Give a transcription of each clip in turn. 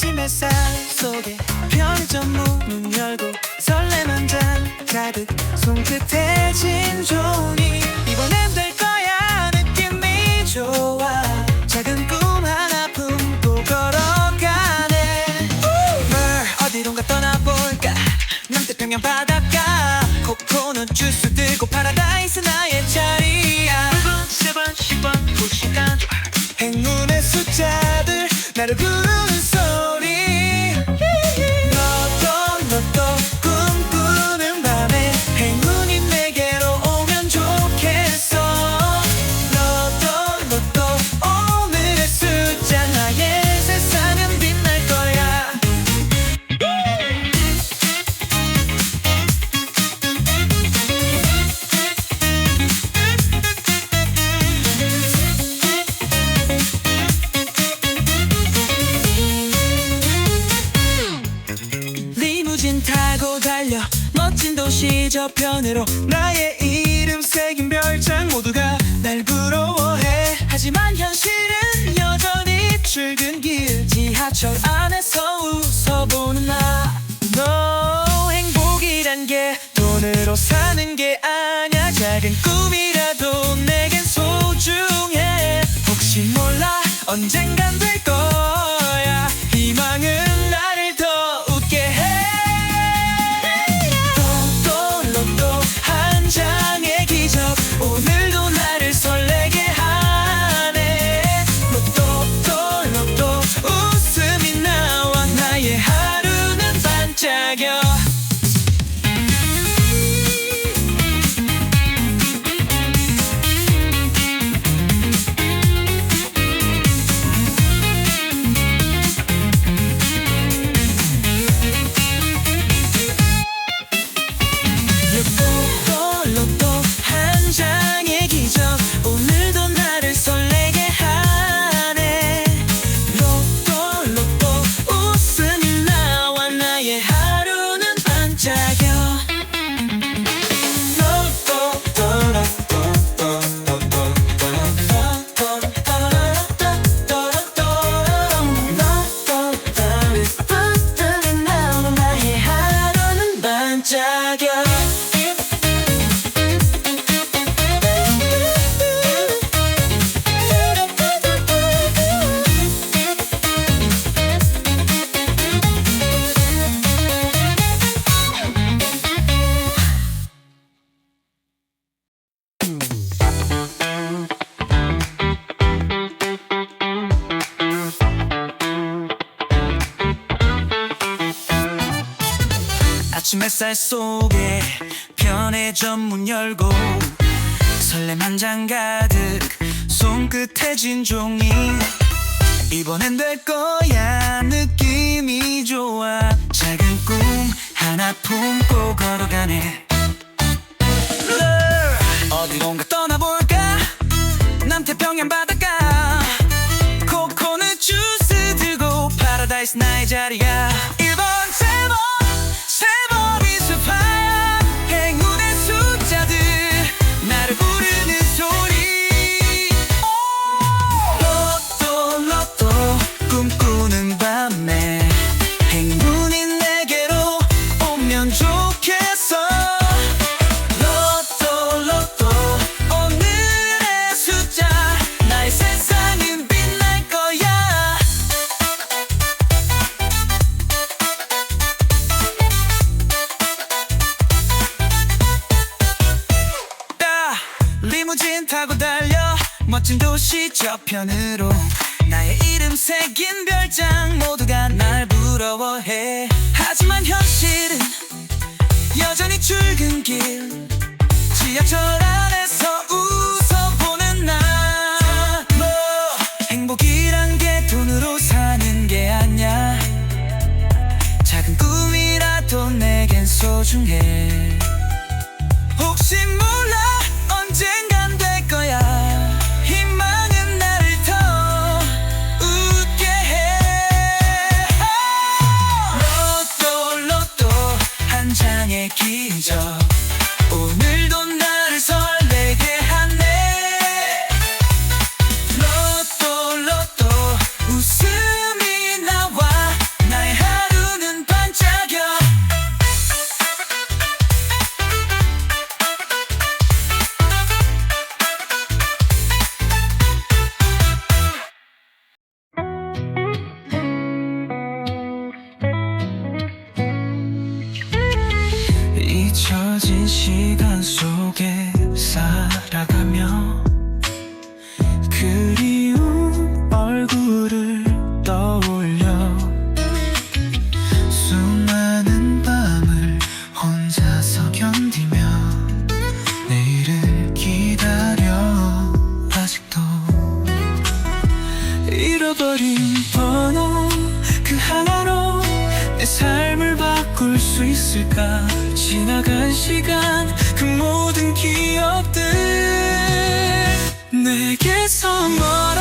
아침 햇살 속에 편의점 문을 열고 설렘 한잔 가득 손끝에 진종이 이번엔 될 거야. 느낌이 좋아 작은 꿈 하나 품고 걸어가네. 뭘 어디론가 떠나볼까? 남태평양 바닷가. 코코넛 주스 들고 파라다이스 나의 자리야. 1번, 세번, 십번, 두 시간 행운의 숫자들 나를 부르 도시 저편으로 나의 이름 새긴 별장 모두가 날 부러워해. 하지만 현실은 여전히 출근길 지하철 안 아침 햇살 속에 편의점 문 열고 설렘 한 장 가득 손끝에 진 종이. 이번엔 될 거야. 느낌이 좋아. 작은 꿈 하나 품고 걸어가네 저편으로 나의 이름 새긴 별장 모두가 날 부러워해. 하지만 현실은 여전히 출근길 지하철 안에서 웃어보는 나뭐 행복이란 게 돈으로 사는 게 아냐 작은 꿈이라도 내겐 소중해 기억들 내게서 멀어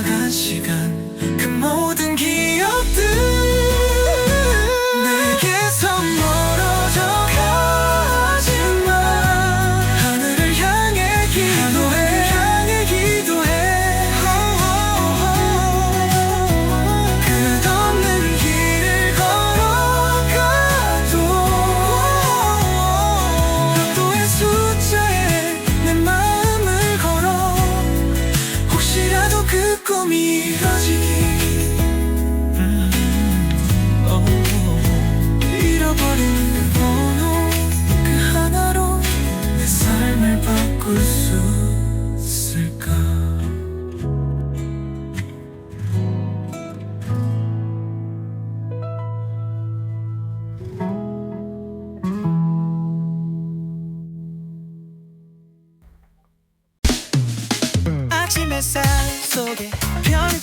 지나간 시간. 이러지 음, oh. 잃어버린 그 번호 그 하나로 내 삶을 바꿀 수 있을까? 아침 햇살 속에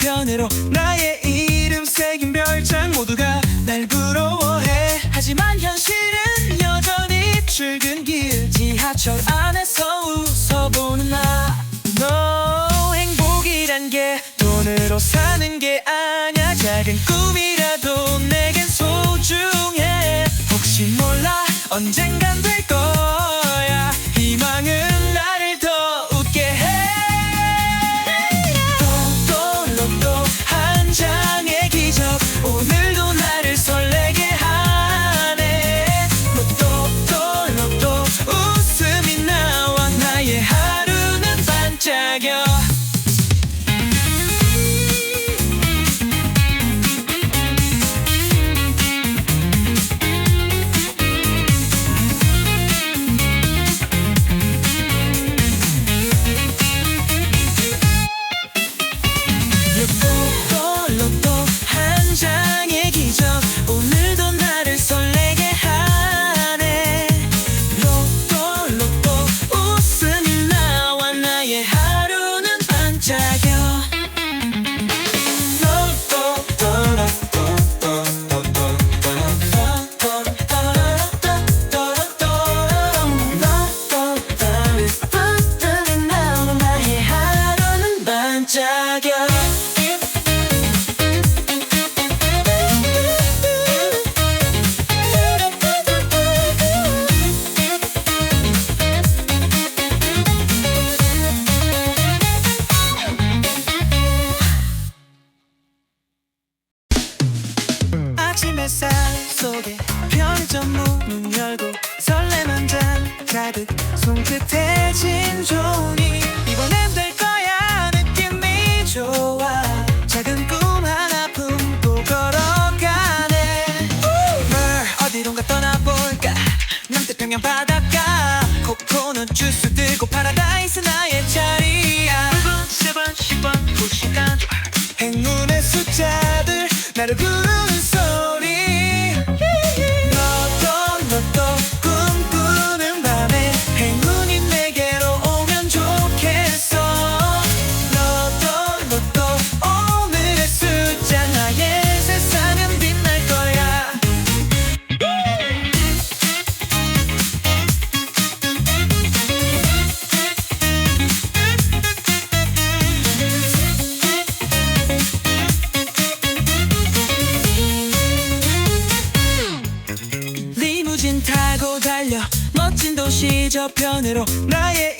편으로 나의 이름 새긴 별장 모두가 날 부러워해. 하지만 현실은 여전히 출근길 지하철 햇살 속에 편의점 문을 열고 설렘 한잔 가득 손끝에 진 좋으니 이번엔 될 거야. 느낌이 좋아 작은 꿈 하나 품고 걸어가네. 뭘 어디론가 떠나볼까? 남태평양 바닷가 코코넛 주스 들고 파라다이스 나의 자리야. 1번, 세번 10번, 2시간. 행운의 숫자들 나를 부르는 도시 저편으로 나의